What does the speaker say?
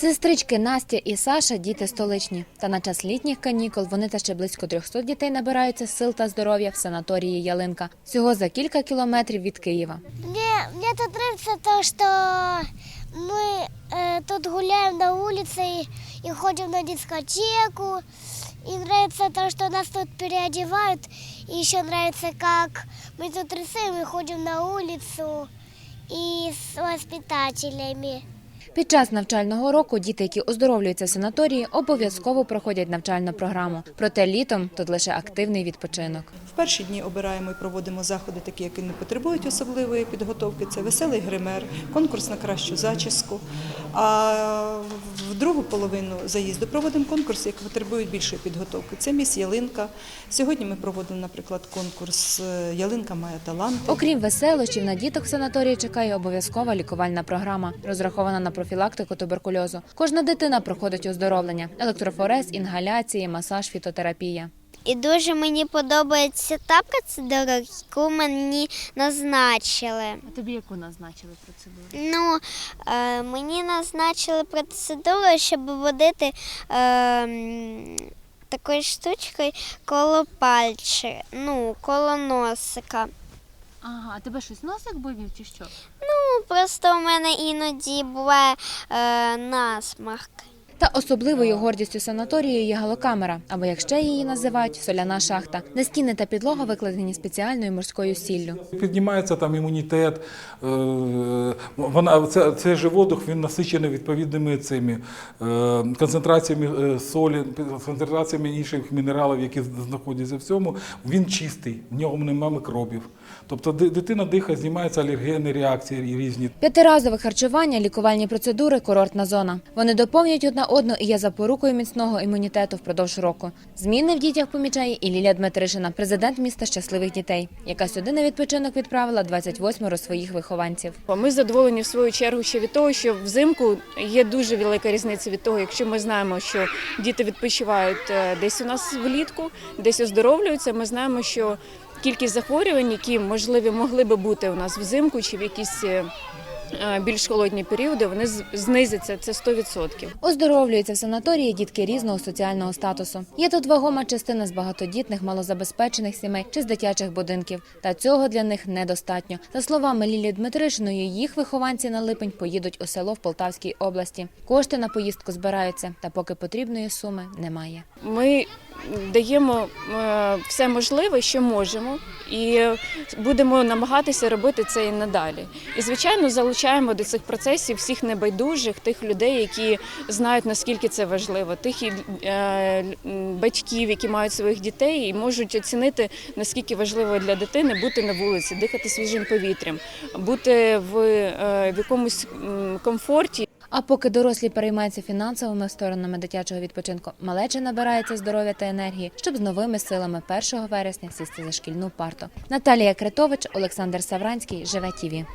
Сестрички Настя і Саша діти столичні. Та на час літніх канікул вони та ще близько 300 дітей набираються сил та здоров'я в санаторії Ялинка. Всього за кілька кілометрів від Києва. Мне, мне тут нравится то, что мы э, тут гуляем на улице и, и ходим на дискотеку. И нравится то, что нас тут переодевают. И еще нравится, как мы тут рисуем и ходим на улицу и с воспитателями. Під час навчального року діти, які оздоровлюються в санаторії, обов'язково проходять навчальну програму. Проте літом тут лише активний відпочинок. В перші дні обираємо і проводимо заходи, такі, які не потребують особливої підготовки. Це веселий гример, конкурс на кращу зачіску. А в другу половину заїзду проводимо конкурси, які потребують більшої підготовки. Це міс Ялинка. Сьогодні ми проводимо, наприклад, конкурс е, Ялинка має таланти. Окрім веселощів, на діток в санаторії чекає обов'язкова лікувальна програма, розрахована на профілактику туберкульозу. Кожна дитина проходить оздоровлення: електрофорез, інгаляції, масаж, фітотерапія. І дуже мені подобається та процедура, яку мені назначили. А тобі яку назначили процедуру? Ну, е, мені назначили процедуру, щоб водити е, такою штучкою коло пальчика, ну, коло носика. Ага, а тебе щось носик болів чи що? Ну, просто у мене іноді буває е, насмарк. Та особливою гордістю санаторію є галокамера, або як ще її називають соляна шахта, де стіни та підлога викладені спеціальною морською сіллю. Піднімається там імунітет. е, Вона це, цей же воздух він насичений відповідними цими е, концентраціями е, солі, концентраціями інших мінералів, які знаходяться в цьому. Він чистий, в ньому немає мікробів. Тобто дитина дихає, знімаються алергенні реакції різні. П'ятиразове харчування, лікувальні процедури, курортна зона. Вони доповнюють одна одну і є запорукою міцного імунітету впродовж року. Зміни в дітях помічає і Лілія Дмитришина, президент міста щасливих дітей, яка сюди на відпочинок відправила 28 своїх вихованців. Ми задоволені в свою чергу ще від того, що взимку є дуже велика різниця від того, якщо ми знаємо, що діти відпочивають е, десь у нас влітку, десь оздоровлюються. Ми знаємо, що кількість захворювань, які можливі могли би бути у нас взимку чи в якісь е, більш холодні періоди, вони знизяться. Це 100%. Оздоровлюються в санаторії дітки різного соціального статусу. Є тут вагома частина з багатодітних, малозабезпечених сімей чи з дитячих будинків. Та цього для них недостатньо. За словами Лілії Дмитришиної, їх вихованці на липень поїдуть у село в Полтавській області. Кошти на поїздку збираються, та поки потрібної суми немає. Ми даємо е, все можливе, що можемо, і будемо намагатися робити це і надалі. І звичайно, залучаємо до цих процесів всіх небайдужих, тих людей, які знають наскільки це важливо, тих е, батьків, які мають своїх дітей, і можуть оцінити наскільки важливо для дитини бути на вулиці, дихати свіжим повітрям, бути в, е, в якомусь комфорті. А поки дорослі переймаються фінансовими сторонами дитячого відпочинку, малеча набирається здоров'я та енергії, щоб з новими силами 1 вересня сісти за шкільну парту. Наталія Критович, Олександр Савранський, Живе ТІВІ.